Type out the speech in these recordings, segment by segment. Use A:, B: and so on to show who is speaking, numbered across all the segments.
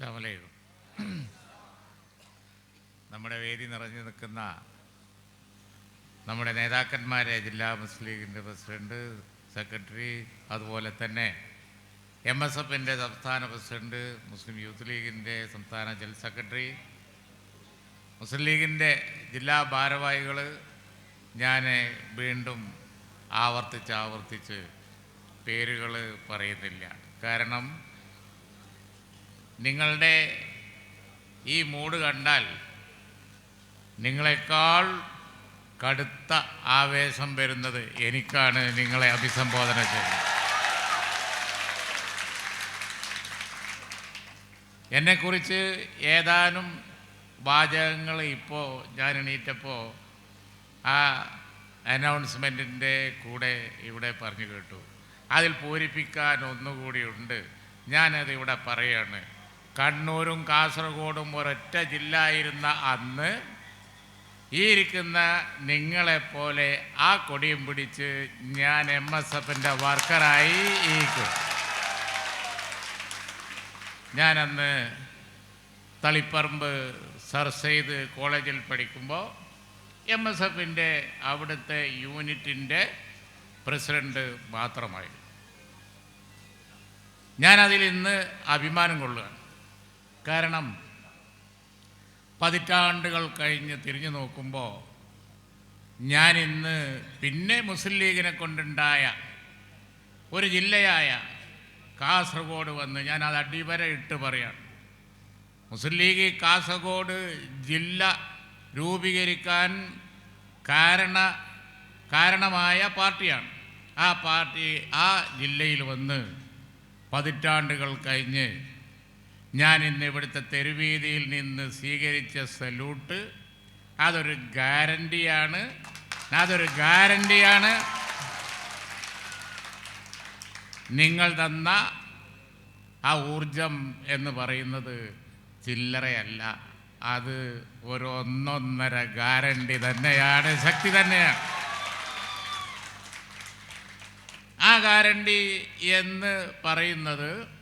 A: അസ്സാമലൈക്കും നമ്മുടെ വേദി നിറഞ്ഞു നിൽക്കുന്ന നമ്മുടെ നേതാക്കന്മാരെ ജില്ലാ മുസ്ലിം ലീഗിന്റെ പ്രസിഡന്റ് സെക്രട്ടറി അതുപോലെ തന്നെ എം എസ് എഫിന്റെ സംസ്ഥാന പ്രസിഡന്റ് മുസ്ലിം യൂത്ത് ലീഗിന്റെ സംസ്ഥാന ജനറൽ സെക്രട്ടറി. മുസ്ലിം ലീഗിന്റെ ജില്ലാ ഭാരവാഹികൾ ഞാൻ വീണ്ടും ആവർത്തിച്ച് ആവർത്തിച്ച് പേരുകൾ പറയുന്നില്ല. കാരണം നിങ്ങളുടെ ഈ മൂട് കണ്ടാൽ നിങ്ങളെക്കാൾ കടുത്ത ആവേശം വരുന്നത് എനിക്കാണ് നിങ്ങളെ അഭിസംബോധന ചെയ്യുന്നത്. എന്നെക്കുറിച്ച് ഏതാനും വാചകങ്ങൾ ഇപ്പോൾ ഞാൻ എണീറ്റപ്പോൾ ആ അനൗൺസ്മെന്റിന്റെ കൂടെ ഇവിടെ പറഞ്ഞു കേട്ടു. അതിൽ പൂരിപ്പിക്കാൻ ഒന്നുകൂടിയുണ്ട് ഞാനത് ഇവിടെ പറയാണ്. കണ്ണൂരും കാസർഗോഡും ഒരൊറ്റ ജില്ല ആയിരുന്ന അന്ന് ഈ ഇരിക്കുന്ന നിങ്ങളെപ്പോലെ ആ കൊടിയും പിടിച്ച് ഞാൻ എം എസ് എഫിന്റെ വർക്കറായി ഇരിക്കും. ഞാനന്ന് തളിപ്പറമ്പ് സർ സെയ്ദ് കോളേജിൽ പഠിക്കുമ്പോൾ എം എസ് എഫിന്റെ അവിടുത്തെ യൂണിറ്റിന്റെ പ്രസിഡന്റ് മാത്രമായിരുന്നു. ഞാനതിൽ ഇന്ന് അഭിമാനം കൊള്ളുകയാണ്. കാരണം പതിറ്റാണ്ടുകൾ കഴിഞ്ഞ് തിരിഞ്ഞു നോക്കുമ്പോൾ ഞാൻ ഇന്ന് പിന്നെ മുസ്ലിം ലീഗിനെ കൊണ്ടുണ്ടായ ഒരു ജില്ലയായ കാസർഗോഡ് വന്ന് ഞാൻ അത് അടിവര ഇട്ട് പറയാണ്. മുസ്ലിം ലീഗ് കാസർഗോഡ് ജില്ല രൂപീകരിക്കാൻ കാരണ കാരണമായ പാർട്ടിയാണ്. ആ പാർട്ടി ആ ജില്ലയിൽ വന്ന് പതിറ്റാണ്ടുകൾ കഴിഞ്ഞ് ഞാൻ ഇന്ന് ഇവിടുത്തെ തെരുവീതിയിൽ നിന്ന് സ്വീകരിച്ച സല്യൂട്ട് അതൊരു ഗ്യാരണ്ടിയാണ്. അതൊരു ഗ്യാരണ്ടിയാണ്. നിങ്ങൾ തന്ന ആ ഊർജം എന്ന് പറയുന്നത് ചില്ലറയല്ല. അത് ഒരു ഒന്നൊന്നര ഗ്യാരണ്ടി തന്നെയാണ് ശക്തി തന്നെയാണ്. ആ ഗ്യാരണ്ടി എന്ന് പറയുന്നത്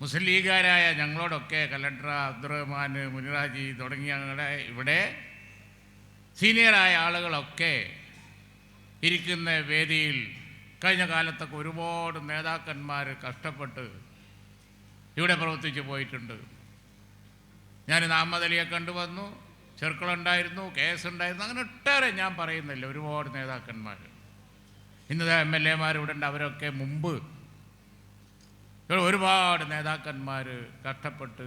A: മുസ്ലിം ലീഗുകാരായ ഞങ്ങളോടൊക്കെ കലണ്ടർ അബ്ദുറഹ്മാൻ മുനിറാജി തുടങ്ങിയ ഞങ്ങളുടെ ഇവിടെ സീനിയറായ ആളുകളൊക്കെ ഇരിക്കുന്ന വേദിയിൽ കഴിഞ്ഞ കാലത്തൊക്കെ ഒരുപാട് നേതാക്കന്മാർ കഷ്ടപ്പെട്ട് ഇവിടെ പ്രവർത്തിച്ചു പോയിട്ടുണ്ട്. ഞാൻ അഹമ്മദ് അലിയെ കണ്ടുവന്നു ചെറുക്കളുണ്ടായിരുന്നു കേസ് ഉണ്ടായിരുന്നു അങ്ങനെ ഒട്ടേറെ ഞാൻ പറയുന്നില്ല. ഒരുപാട് നേതാക്കന്മാർ ഇന്നത്തെ എം എൽ എമാർ ഇവിടെ ഉണ്ട്. അവരൊക്കെ മുമ്പ് ഒരുപാട് നേതാക്കന്മാർ കഷ്ടപ്പെട്ട്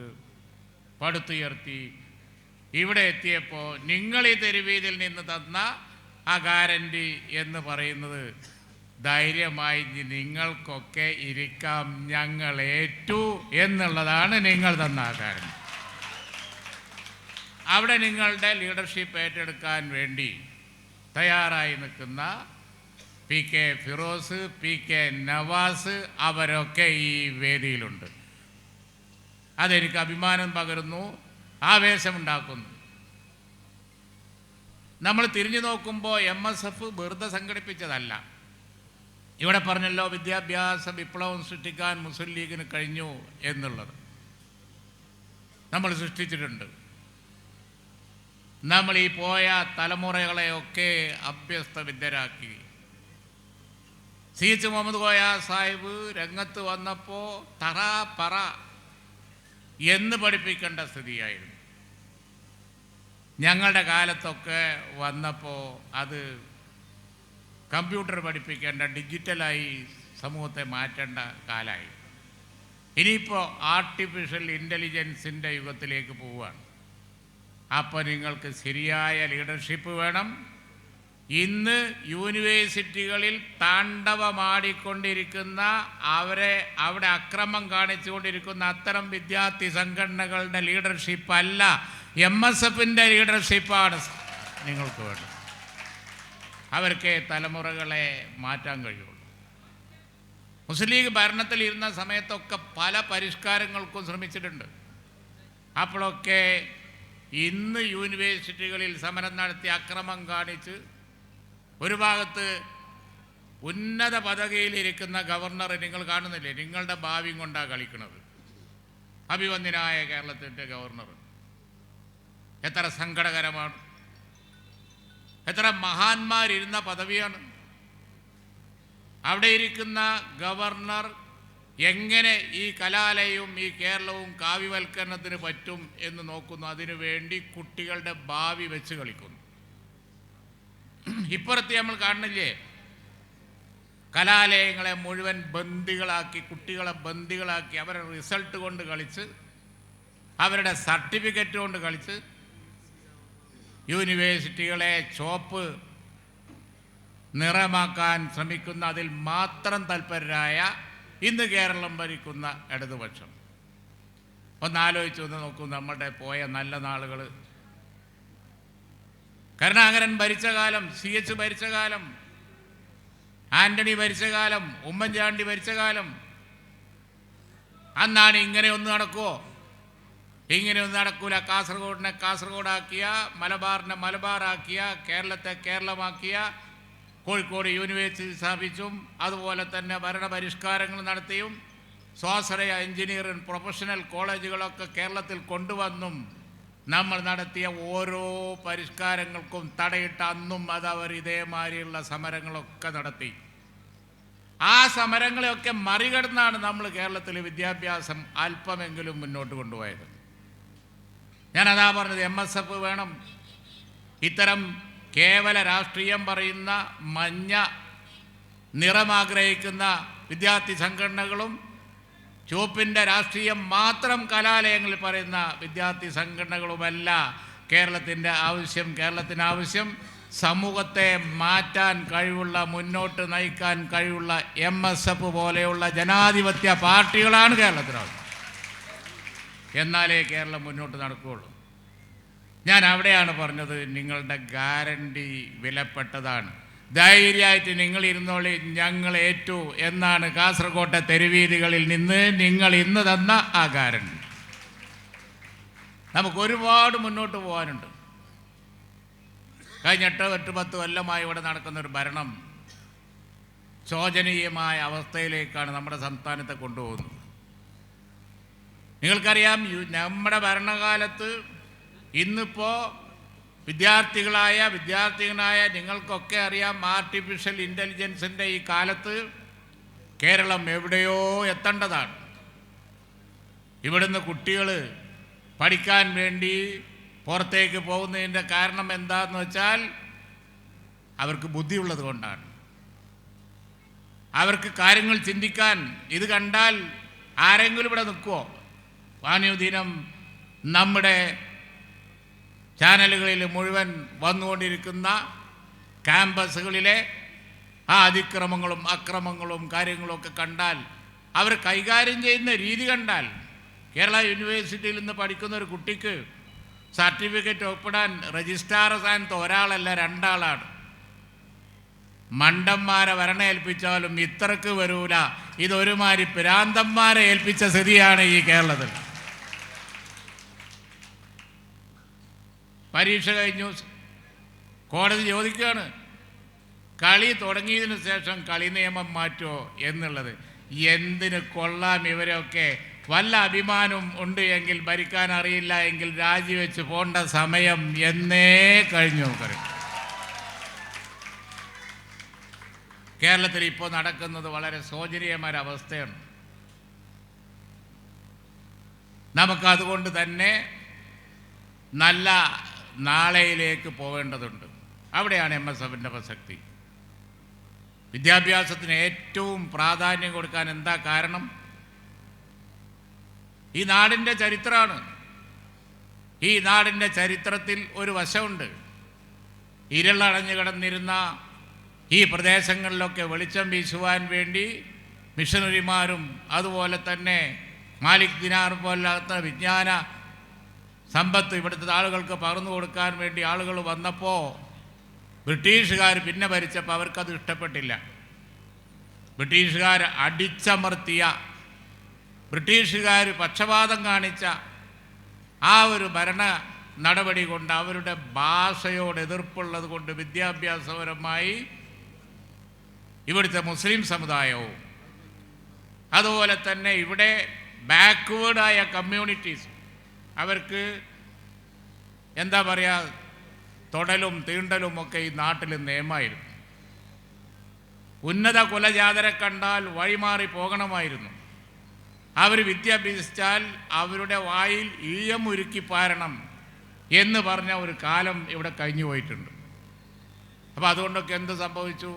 A: പടുത്തുയർത്തി ഇവിടെ എത്തിയപ്പോൾ നിങ്ങൾ ഈ തെരുവീതിൽ നിന്ന് തന്ന ആ ഗ്യാരണ്ടി എന്ന് പറയുന്നത് ധൈര്യമായി നിങ്ങൾക്കൊക്കെ ഇരിക്കാം ഞങ്ങൾ ഏറ്റു എന്നുള്ളതാണ് നിങ്ങൾ തന്ന ആ ഗ്യാരണ്ടി അവിടെ നിങ്ങളുടെ ലീഡർഷിപ്പ് ഏറ്റെടുക്കാൻ വേണ്ടി തയ്യാറായി നിൽക്കുന്ന P K Firoz P K Navas അവരൊക്കെ ഈ വേദിയിലുണ്ട്. അതെനിക്ക് അഭിമാനം പകരുന്നു ആവേശമുണ്ടാക്കുന്നു. നമ്മൾ തിരിഞ്ഞു നോക്കുമ്പോൾ എം എസ് എഫ് വെറുതെ സംഘടിപ്പിച്ചതല്ല. ഇവിടെ പറഞ്ഞല്ലോ വിദ്യാഭ്യാസ വിപ്ലവം സൃഷ്ടിക്കാൻ മുസ്ലിം ലീഗിന് കഴിഞ്ഞു എന്നുള്ളത്. നമ്മൾ സൃഷ്ടിച്ചിട്ടുണ്ട്. നമ്മൾ ഈ പോയ തലമുറകളെയൊക്കെ അഭ്യസ്ത വിദ്യരാക്കി സി എച്ച് മുഹമ്മദ് കോയ സാഹിബ് രംഗത്ത് വന്നപ്പോൾ തറ പറ എന്ന് പഠിപ്പിക്കേണ്ട സ്ഥിതിയായിരുന്നു. ഞങ്ങളുടെ കാലത്തൊക്കെ വന്നപ്പോൾ അത് കമ്പ്യൂട്ടർ പഠിപ്പിക്കേണ്ട ഡിജിറ്റലായി സമൂഹത്തെ മാറ്റേണ്ട കാലമായി ഇനിയിപ്പോൾ ആർട്ടിഫിഷ്യൽ ഇന്റലിജൻസിന്റെ യുഗത്തിലേക്ക് പോവുകയാണ്. അപ്പോൾ നിങ്ങൾക്ക് ശരിയായ ലീഡർഷിപ്പ് വേണം ഇന്ന് യൂണിവേഴ്സിറ്റികളിൽ താണ്ഡവമാടിക്കൊണ്ടിരിക്കുന്ന അവരെ അവിടെ അക്രമം കാണിച്ചുകൊണ്ടിരിക്കുന്ന അത്തരം വിദ്യാർത്ഥി സംഘടനകളുടെ ലീഡർഷിപ്പ് അല്ല. എം എസ് എഫിന്റെ ലീഡർഷിപ്പാണ് നിങ്ങൾക്ക് വേണ്ടത്. അവർക്ക് തലമുറകളെ മാറ്റാൻ കഴിയുള്ളൂ. മുസ്ലിം ലീഗ് ഭരണത്തിൽ ഇരുന്ന സമയത്തൊക്കെ പല പരിഷ്കാരങ്ങൾക്കും ശ്രമിച്ചിട്ടുണ്ട്. അപ്പോഴൊക്കെ ഇന്ന് യൂണിവേഴ്സിറ്റികളിൽ സമരം നടത്തി അക്രമം കാണിച്ച് ഒരു ഭാഗത്ത് ഉന്നത പദവിയിലിരിക്കുന്ന ഗവർണർ നിങ്ങൾ കാണുന്നില്ലേ? നിങ്ങളുടെ ഭാവിയും കൊണ്ടാണ് കളിക്കുന്നത് അഭിവന്ദ്യനായ കേരളത്തിന്റെ ഗവർണർ. എത്ര സങ്കടകരമാണ്. എത്ര മഹാന്മാരിരുന്ന പദവിയാണ്. അവിടെ ഇരിക്കുന്ന ഗവർണർ എങ്ങനെ ഈ കലാലയവും ഈ കേരളവും കാവ്യവൽക്കരണത്തിന് പറ്റും എന്ന് നോക്കുന്നു. അതിനു വേണ്ടി കുട്ടികളുടെ ഭാവി വെച്ച് കളിക്കുന്നു. ഇപ്പുറത്ത് നമ്മൾ കാണുന്നില്ലേ? കലാലയങ്ങളെ മുഴുവൻ ബന്ദികളാക്കി കുട്ടികളെ ബന്ദികളാക്കി അവരുടെ റിസൾട്ട് കൊണ്ട് കളിച്ച് അവരുടെ സർട്ടിഫിക്കറ്റ് കൊണ്ട് കളിച്ച് യൂണിവേഴ്സിറ്റികളെ ചോപ്പ് നിറമാക്കാൻ ശ്രമിക്കുന്ന അതിൽ മാത്രം തൽപരരായ ഇന്ന് കേരളം ഭരിക്കുന്ന ഇടതുപക്ഷം. ഒന്ന് ആലോചിച്ച് ഒന്ന് നോക്കൂ നമ്മുടെ പോയ നല്ല നാളുകൾ കരുണാകരൻ ഭരിച്ച കാലം സി എച്ച് ഭരിച്ച കാലം ആന്റണി ഭരിച്ച കാലം ഉമ്മൻചാണ്ടി ഭരിച്ച കാലം. അന്നാണ് ഇങ്ങനെ ഒന്ന് നടക്കുമോ ഇങ്ങനെ ഒന്നും നടക്കൂല. കാസർഗോഡിനെ കാസർഗോഡാക്കിയ മലബാറിനെ മലബാറാക്കിയ കേരളത്തെ കേരളമാക്കിയ കോഴിക്കോട് യൂണിവേഴ്സിറ്റി സ്ഥാപിച്ചും അതുപോലെ തന്നെ ഭരണപരിഷ്കാരങ്ങൾ നടത്തിയും സ്വാശ്രയ എഞ്ചിനീയറിംഗ് പ്രൊഫഷണൽ കോളേജുകളൊക്കെ കേരളത്തിൽ കൊണ്ടുവന്നും നമ്മൾ നടത്തിയ ഓരോ പരിഷ്കാരങ്ങൾക്കും തടയിട്ട അന്നും അത് അവർ ഇതേമാതിരിയുള്ള സമരങ്ങളൊക്കെ നടത്തി. ആ സമരങ്ങളെയൊക്കെ മറികടന്നാണ് നമ്മൾ കേരളത്തിലെ വിദ്യാഭ്യാസം അല്പമെങ്കിലും മുന്നോട്ട് കൊണ്ടുപോയത്. ഞാനതാ പറഞ്ഞത് എം എസ് എഫ് വേണം. ഇത്തരം കേവല രാഷ്ട്രീയം പറയുന്ന മഞ്ഞ നിറമാഗ്രഹിക്കുന്ന വിദ്യാർത്ഥി സംഘടനകളും ചുവപ്പിന്റെ രാഷ്ട്രീയം മാത്രം കലാലയങ്ങളിൽ പറയുന്ന വിദ്യാർത്ഥി സംഘടനകളുമല്ല കേരളത്തിന്റെ ആവശ്യം കേരളത്തിന് ആവശ്യം സമൂഹത്തെ മാറ്റാൻ കഴിവുള്ള മുന്നോട്ട് നയിക്കാൻ കഴിവുള്ള എം എസ് എഫ് പോലെയുള്ള ജനാധിപത്യ പാർട്ടികളാണ് കേരളത്തിനുള്ളത് എന്നാലേ കേരളം മുന്നോട്ട് നടക്കുകയുള്ളൂ. ഞാൻ അവിടെയാണ് പറഞ്ഞത് നിങ്ങളുടെ ഗ്യാരണ്ടി വിലപ്പെട്ടതാണ്. ധൈര്യമായിട്ട് നിങ്ങൾ ഇരുന്നോളി ഞങ്ങൾ ഏറ്റു എന്നാണ് കാസർകോട്ടെ തെരുവീതികളിൽ നിന്ന് നിങ്ങൾ ഇന്ന് തന്ന ആ കാരണം നമുക്ക് ഒരുപാട് മുന്നോട്ട് പോകാനുണ്ട്. കഴിഞ്ഞ എട്ട് എട്ട് പത്ത് കൊല്ലമായി ഇവിടെ നടക്കുന്ന ഒരു ഭരണം ശോചനീയമായ അവസ്ഥയിലേക്കാണ് നമ്മുടെ സംസ്ഥാനത്തെ കൊണ്ടുപോകുന്നത്. നിങ്ങൾക്കറിയാം നമ്മുടെ ഭരണകാലത്ത് ഇന്നിപ്പോൾ വിദ്യാർത്ഥികളായ വിദ്യാർത്ഥികളായ നിങ്ങൾക്കൊക്കെ അറിയാം ആർട്ടിഫിഷ്യൽ ഇന്റലിജൻസിന്റെ ഈ കാലത്ത് കേരളം എവിടെയോ എത്തേണ്ടതാണ്. ഇവിടുന്ന് കുട്ടികൾ പഠിക്കാൻ വേണ്ടി പുറത്തേക്ക് പോകുന്നതിന്റെ കാരണം എന്താണെന്ന് വെച്ചാൽ അവർക്ക് ബുദ്ധിയുള്ളത് കൊണ്ടാണ്. അവർക്ക് കാര്യങ്ങൾ ചിന്തിക്കാൻ ഇത് കണ്ടാൽ ആരെങ്കിലും ഇവിടെ നിൽക്കുമോ വാനുദിനം നമ്മുടെ ചാനലുകളിൽ മുഴുവൻ വന്നുകൊണ്ടിരിക്കുന്ന ക്യാമ്പസുകളിലെ ആ അതിക്രമങ്ങളും അക്രമങ്ങളും കാര്യങ്ങളൊക്കെ കണ്ടാൽ അവർ കൈകാര്യം ചെയ്യുന്ന രീതി കണ്ടാൽ കേരള യൂണിവേഴ്സിറ്റിയിൽ നിന്ന് പഠിക്കുന്ന ഒരു കുട്ടിക്ക് സർട്ടിഫിക്കറ്റ് ഒപ്പിടാൻ രജിസ്ട്രാർ സ്ഥാനത്ത് ഒരാളല്ല രണ്ടാളാണ്. മണ്ടന്മാരെ വരണ ഏൽപ്പിച്ചാലും ഇത്രക്ക് വരൂല. ഇതൊരുമാതിരി പിരാന്തന്മാരെ ഏൽപ്പിച്ച സ്ഥിതിയാണ് ഈ കേരളത്തിൽ. പരീക്ഷ കഴിഞ്ഞു. കോടതി ചോദിക്കുകയാണ് കളി തുടങ്ങിയതിനു ശേഷം കളി നിയമം മാറ്റുമോ എന്നുള്ളത്. എന്തിന് കൊള്ളാം ഇവരൊക്കെ? വല്ല അഭിമാനം ഉണ്ട് എങ്കിൽ ഭരിക്കാൻ അറിയില്ല എങ്കിൽ രാജിവെച്ച് പോണ്ട സമയം എന്നേ കഴിഞ്ഞു നമുക്കറിയാം കേരളത്തിൽ ഇപ്പോൾ നടക്കുന്നത് വളരെ ശോചനീയമായ അവസ്ഥയാണ് നമുക്കതുകൊണ്ട് തന്നെ നല്ല നാളെയിലേക്ക് പോകേണ്ടതുണ്ട്. അവിടെയാണ് എം എസ് എഫിന്റെ പ്രസക്തി. വിദ്യാഭ്യാസത്തിന് ഏറ്റവും പ്രാധാന്യം കൊടുക്കാൻ എന്താ കാരണം? ഈ നാടിന്റെ ചരിത്രമാണ് ഈ നാടിന്റെ ചരിത്രത്തിൽ ഒരു വശമുണ്ട്. ഇരുളടഞ്ഞു കിടന്നിരുന്ന ഈ പ്രദേശങ്ങളിലൊക്കെ വെളിച്ചം വീശുവാൻ വേണ്ടി മിഷനറിമാരും അതുപോലെ തന്നെ മാലിക് ദിനാർ പോലാത്ത വിജ്ഞാന സമ്പത്ത് ഇവിടുത്തെ ആളുകൾക്ക് പകർന്നു കൊടുക്കാൻ വേണ്ടി ആളുകൾ വന്നപ്പോൾ ബ്രിട്ടീഷുകാർ പിന്നെ ഭരിച്ചപ്പോൾ അവർക്കത് ഇഷ്ടപ്പെട്ടില്ല. ബ്രിട്ടീഷുകാർ അടിച്ചമർത്തിയ ബ്രിട്ടീഷുകാർ പക്ഷപാതം കാണിച്ച ആ ഒരു ഭരണ നടപടി കൊണ്ട് അവരുടെ ഭാഷയോട് എതിർപ്പുള്ളത് കൊണ്ട് വിദ്യാഭ്യാസപരമായി ഇവിടുത്തെ മുസ്ലിം സമുദായവും അതുപോലെ തന്നെ ഇവിടെ ബാക്ക്വേർഡായ കമ്മ്യൂണിറ്റീസ് അവർക്ക് എന്താ പറയുക തൊടലും തീണ്ടലും ഒക്കെ ഈ നാട്ടിൽ നിയമമായിരുന്നു ഉന്നത കുലജാതരെ കണ്ടാൽ വഴിമാറി പോകണമായിരുന്നു. അവർ വിദ്യാഭ്യസിച്ചാൽ അവരുടെ വായിൽ ഈയം ഉരുക്കി പാരണം എന്ന് പറഞ്ഞ ഒരു കാലം ഇവിടെ കഴിഞ്ഞു പോയിട്ടുണ്ട്. അപ്പോൾ അതുകൊണ്ടൊക്കെ എന്ത് സംഭവിച്ചു?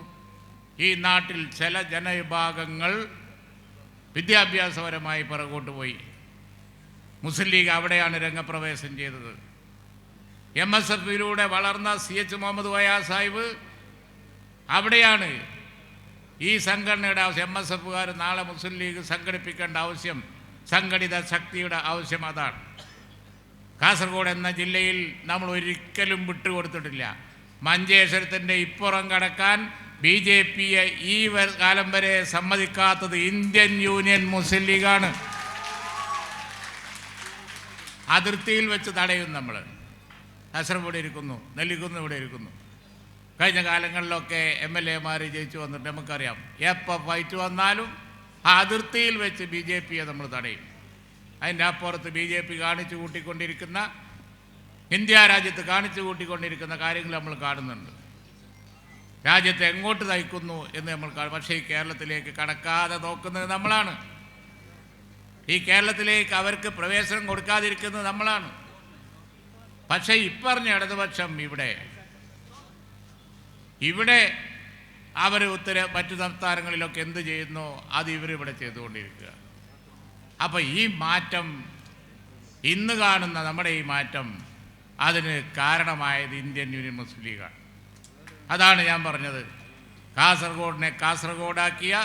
A: ഈ നാട്ടിൽ ചില ജനവിഭാഗങ്ങൾ വിദ്യാഭ്യാസപരമായി പിറകോട്ട് പോയി. മുസ്ലിം ലീഗ് അവിടെയാണ് രംഗപ്രവേശം ചെയ്തത്. എം എസ് എഫിലൂടെ വളർന്ന സി എച്ച് മുഹമ്മദ് വയാ സാഹിബ് അവിടെയാണ് ഈ സംഘടനയുടെ ആവശ്യം. എം എസ് എഫുകാർ നാളെ മുസ്ലിം ലീഗ് സംഘടിപ്പിക്കേണ്ട ആവശ്യം സംഘടിത ശക്തിയുടെ ആവശ്യം അതാണ്. കാസർഗോഡ് എന്ന ജില്ലയിൽ നമ്മൾ ഒരിക്കലും വിട്ടുകൊടുത്തിട്ടില്ല. മഞ്ചേശ്വരത്തിന്റെ ഇപ്പുറം കടക്കാൻ ബി ജെ പിയെ ഈ കാലം വരെ സമ്മതിക്കാത്തത് ഇന്ത്യൻ യൂണിയൻ മുസ്ലിം ലീഗാണ്. അതിർത്തിയിൽ വെച്ച് തടയും നമ്മൾ കാസർഗോഡ് ഇരിക്കുന്നു നെല്ലിക്കുന്ന് ഇവിടെ ഇരിക്കുന്നു. കഴിഞ്ഞ കാലങ്ങളിലൊക്കെ എം എൽ എമാർ ജയിച്ചു വന്നിട്ട് നമുക്കറിയാം എപ്പോൾ ഫൈറ്റ് വന്നാലും ആ അതിർത്തിയിൽ വെച്ച് ബി ജെ പിയെ നമ്മൾ തടയും. അതിന്റെ അപ്പുറത്ത് ബി ജെ പി കാണിച്ചു കൂട്ടിക്കൊണ്ടിരിക്കുന്ന ഇന്ത്യ രാജ്യത്ത് കാണിച്ചു കൂട്ടിക്കൊണ്ടിരിക്കുന്ന കാര്യങ്ങൾ നമ്മൾ കാണുന്നുണ്ട്. രാജ്യത്തെ എങ്ങോട്ട് നയിക്കുന്നു എന്ന് നമ്മൾ കാണും. പക്ഷേ ഈ കേരളത്തിലേക്ക് കടക്കാതെ നോക്കുന്നത് നമ്മളാണ്. ഈ കേരളത്തിലേക്ക് അവർക്ക് പ്രവേശനം കൊടുക്കാതിരിക്കുന്നത് നമ്മളാണ്. പക്ഷേ ഇപ്പറഞ്ഞ ഇടതുപക്ഷം ഇവിടെ ഇവിടെ അവർ ഉത്തര മറ്റു സംസ്ഥാനങ്ങളിലൊക്കെ എന്ത് ചെയ്യുന്നു അത് ഇവരിവിടെ ചെയ്തുകൊണ്ടിരിക്കുക. അപ്പോൾ ഈ മാറ്റം ഇന്ന് കാണുന്ന നമ്മുടെ ഈ മാറ്റം അതിന് കാരണമായത് ഇന്ത്യൻ യൂണിയൻ മുസ്ലിം ലീഗാണ്. അതാണ് ഞാൻ പറഞ്ഞത്. കാസർഗോഡിനെ കാസർഗോഡാക്കിയ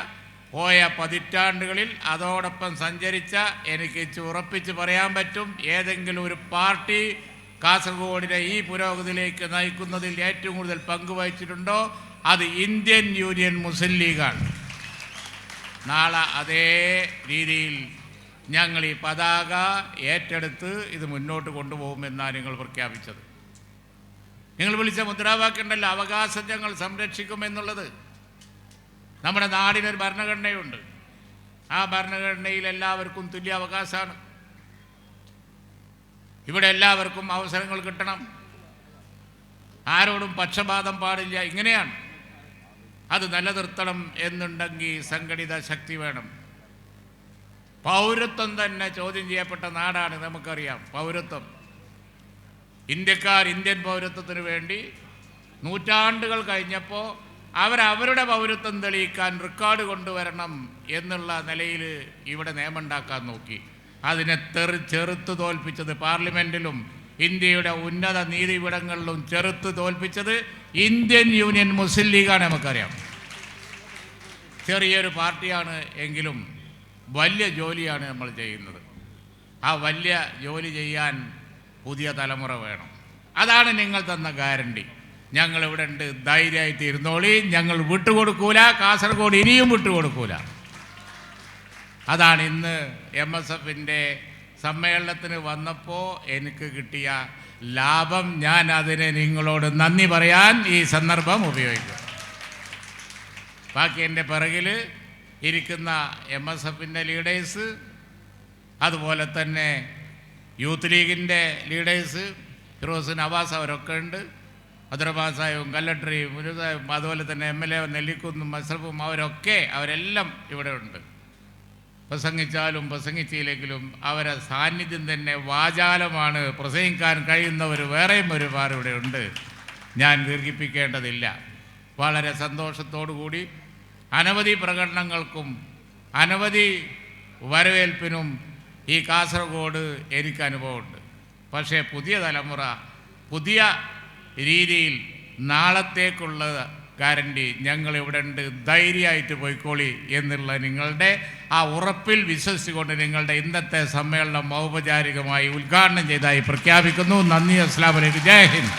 A: പോയ പതിറ്റാണ്ടുകളിൽ അതോടൊപ്പം സഞ്ചരിച്ച എനിക്ക് ഉറപ്പിച്ച് പറയാൻ പറ്റും ഏതെങ്കിലും ഒരു പാർട്ടി കാസർഗോഡിനെ ഈ പുരോഗതിയിലേക്ക് നയിക്കുന്നതിൽ ഏറ്റവും കൂടുതൽ പങ്കുവഹിച്ചിട്ടുണ്ടോ? അത് ഇന്ത്യൻ യൂണിയൻ മുസ്ലിം ലീഗാണ്. നാളെ അതേ രീതിയിൽ ഞങ്ങൾ ഈ പതാക ഏറ്റെടുത്ത് ഇത് മുന്നോട്ട് കൊണ്ടുപോകുമെന്നാണ് നിങ്ങൾ പ്രഖ്യാപിച്ചത്. നിങ്ങൾ വിളിച്ച മുദ്രാവാക്യം ഉണ്ടല്ലോ അവകാശം ഞങ്ങൾ സംരക്ഷിക്കുമെന്നുള്ളത്. നമ്മുടെ നാടിനൊരു ഭരണഘടനയുണ്ട്. ആ ഭരണഘടനയിൽ എല്ലാവർക്കും തുല്യ അവകാശമാണ് ഇവിടെ എല്ലാവർക്കും അവസരങ്ങൾ കിട്ടണം. ആരോടും പക്ഷപാതം പാടില്ല. ഇങ്ങനെയാണ്. അത് നിലനിർത്തണം എന്നുണ്ടെങ്കിൽ സംഘടിത ശക്തി വേണം. പൗരത്വം തന്നെ ചോദ്യം ചെയ്യപ്പെട്ട നാടാണ് നമുക്കറിയാം. പൗരത്വം. ഇന്ത്യക്കാർ ഇന്ത്യൻ പൗരത്വത്തിന് വേണ്ടി നൂറ്റാണ്ടുകൾ കഴിഞ്ഞപ്പോൾ അവരവരുടെ പൗരത്വം തെളിയിക്കാൻ റെക്കോർഡ് കൊണ്ടുവരണം എന്നുള്ള നിലയിൽ ഇവിടെ നിയമമുണ്ടാക്കാൻ നോക്കി. അതിനെ തെറി ചെറുത്ത് തോൽപ്പിച്ചത് പാർലമെന്റിലും ഇന്ത്യയുടെ ഉന്നത നീതിപീഠങ്ങളിലും ചെറുത്ത് തോൽപ്പിച്ചത് ഇന്ത്യൻ യൂണിയൻ മുസ്ലിം ലീഗാണ് നമുക്കറിയാം. ചെറിയൊരു പാർട്ടിയാണ് എങ്കിലും വലിയ ജോലിയാണ് നമ്മൾ ചെയ്യുന്നത്. ആ വലിയ ജോലി ചെയ്യാൻ പുതിയ തലമുറ വേണം. അതാണ് നിങ്ങൾ തന്ന ഗ്യാരണ്ടി ഞങ്ങൾ ഇവിടെ ഉണ്ട് ധൈര്യമായിട്ട് ഇരുന്നോളി. ഞങ്ങൾ വിട്ടുകൊടുക്കൂല. കാസർഗോഡ് ഇനിയും വിട്ടുകൊടുക്കൂല. അതാണ് ഇന്ന് എം എസ് എഫിന്റെ സമ്മേളനത്തിന് വന്നപ്പോൾ എനിക്ക് കിട്ടിയ ലാഭം. ഞാൻ അതിന് നിങ്ങളോട് നന്ദി പറയാൻ ഈ സന്ദർഭം ഉപയോഗിക്കും. ബാക്കി എന്റെ പിറകിൽ ഇരിക്കുന്ന എം എസ് എഫിന്റെ ലീഡേഴ്സ് അതുപോലെ തന്നെ യൂത്ത് ലീഗിന്റെ ലീഡേഴ്സ് ഫിറോസ് നവാസ് അവരൊക്കെ ഉണ്ട്. അദ്രബാസായും കല്ലട്ടറിയും മുരുസായും അതുപോലെ തന്നെ എം എൽ എ നെല്ലിക്കുന്നും മസ്രഫും അവരൊക്കെ അവരെല്ലാം ഇവിടെ ഉണ്ട്. പ്രസംഗിച്ചാലും പ്രസംഗിച്ചില്ലെങ്കിലും അവരെ സാന്നിധ്യം തന്നെ വാചാലമാണ്. പ്രസംഗിക്കാൻ കഴിയുന്നവർ വേറെയും ഒരുപാട് ഇവിടെ ഉണ്ട്. ഞാൻ ദീർഘിപ്പിക്കേണ്ടതില്ല. വളരെ കൂടി അനവധി പ്രകടനങ്ങൾക്കും അനവധി വരവേൽപ്പിനും ഈ കാസർഗോഡ് എനിക്ക് അനുഭവമുണ്ട്. പക്ഷേ പുതിയ തലമുറ പുതിയ രീതിയിൽ നാളത്തേക്കുള്ള ഗ്യാരണ്ടി ഞങ്ങൾ ഇവിടെ ഉണ്ട് ധൈര്യമായിട്ട് പോയിക്കോളി എന്നുള്ള നിങ്ങളുടെ ആ ഉറപ്പിൽ വിശ്വസിച്ചുകൊണ്ട് നിങ്ങളുടെ ഇന്നത്തെ സമ്മേളനം ഔപചാരികമായി ഉദ്ഘാടനം ചെയ്തായി പ്രഖ്യാപിക്കുന്നു. നന്ദി അസ്ലാം വലൈക്കും ജയ് ഹിന്ദ്.